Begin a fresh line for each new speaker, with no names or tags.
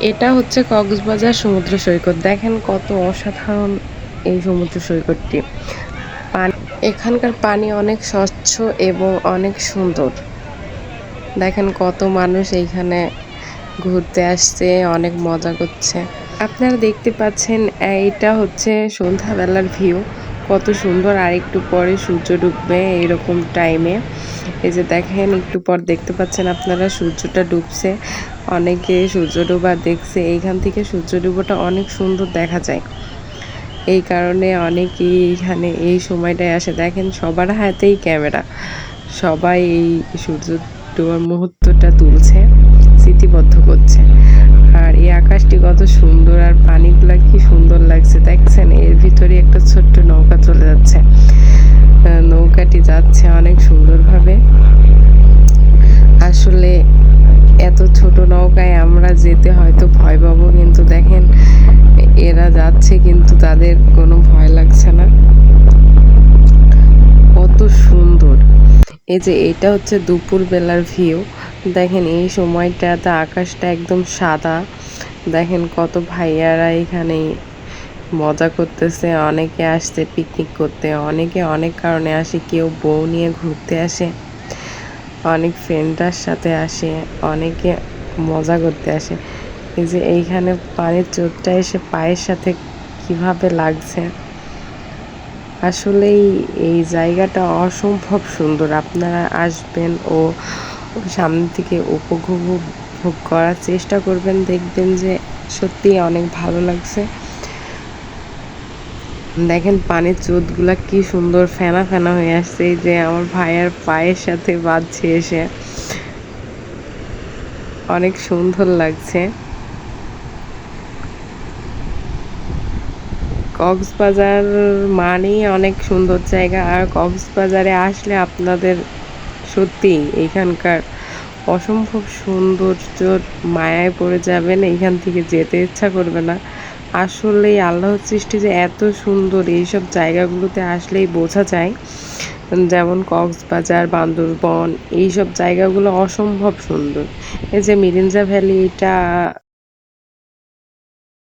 এটা হচ্ছে কক্সবাজার সমুদ্র সৈকত। দেখেন কত অসাধারণ এই সমুদ্র সৈকতটি। পানি, এখানকার পানি অনেক স্বচ্ছ এবং অনেক সুন্দর। দেখেন কত মানুষ এইখানে ঘুরতে আসছে, অনেক মজা করছে। আপনারা দেখতে পাচ্ছেন, এইটা হচ্ছে সন্ধ্যাবেলার ভিউ। কত সুন্দর, আর একটু পরে সূর্য ডুববে এরকম টাইমে এই যে দেখেন, একটু পর দেখতে পাচ্ছেন আপনারা সূর্যটা ডুবছে। অনেকে সূর্য ডোবা দেখছে, এইখান থেকে সূর্য ডুবোটা অনেক সুন্দর দেখা যায়। এই কারণে অনেকেই এইখানে এই সময়টায় আসে। দেখেন, সবার হাতেই ক্যামেরা। সবাই এই সূর্য ডোবার মুহূর্তটা তুলছে, স্মৃতিবদ্ধ করছে। আর এই আকাশটি কত সুন্দর আর পানিগুলা কি সুন্দর লাগছে। দেখছেন, এর ভিতরে একটা ছোট্ট নৌকা চলে যাচ্ছে। নৌকাটি যাচ্ছে অনেক সুন্দরভাবে আসলে এত ছোট নৌকায় আমরা যেতে হয়তো ভয় পাবো, কিন্তু দেখেন, এরা যাচ্ছে কিন্তু তাদের কোনো ভয় লাগছে না। কত সুন্দর। এই যে এটা হচ্ছে দুপুর বেলার ভিউ দেখেন, এই সময়টাতে আকাশটা একদম সাদা। দেখেন, কত ভাইয়ারা এখানে মজা করতেছে, অনেকে আসছে পিকনিক করতে, অনেকে অনেক কারণে আসে, কেউ বউ নিয়ে ঘুরতে আসে, অনেক ফ্রেন্ডার সাথে আসে, অনেকে মজা করতে আসে। এই যে এইখানে পানির চোটটা এসে পায়ের সাথে কীভাবে লাগছে। আসলেই এই জায়গাটা অসম্ভব সুন্দর। আপনারা আসবেন ও সামনে থেকে উপভোগ ভোগ করার চেষ্টা করবেন, দেখবেন যে সত্যি অনেক ভালো লাগছে। দেখেন পানির চোদগুলা কি সুন্দর ফেনা ফেনা হয়ে আসছে। যে আমার ভাইয়ের পায়ের সাথে বাজছে এসে। অনেক সুন্দর লাগছে। কক্সবাজার মানেই অনেক সুন্দর জায়গা, আর কক্সবাজারে আসলে আপনাদের সত্যি এখানকার অসম্ভব সৌন্দর্যর মায়ায় পড়ে যাবেন এইখান থেকে যেতে ইচ্ছা করবে না। আসলেই আল্লাহর সৃষ্টি যে এত সুন্দর, এইসব জায়গাগুলোতে আসলেই বোঝা যায়। যেমন কক্সবাজার বান্দরবন এইসব জায়গাগুলো অসম্ভব সুন্দর। এই যে মিরিঞ্জা ভ্যালি এটা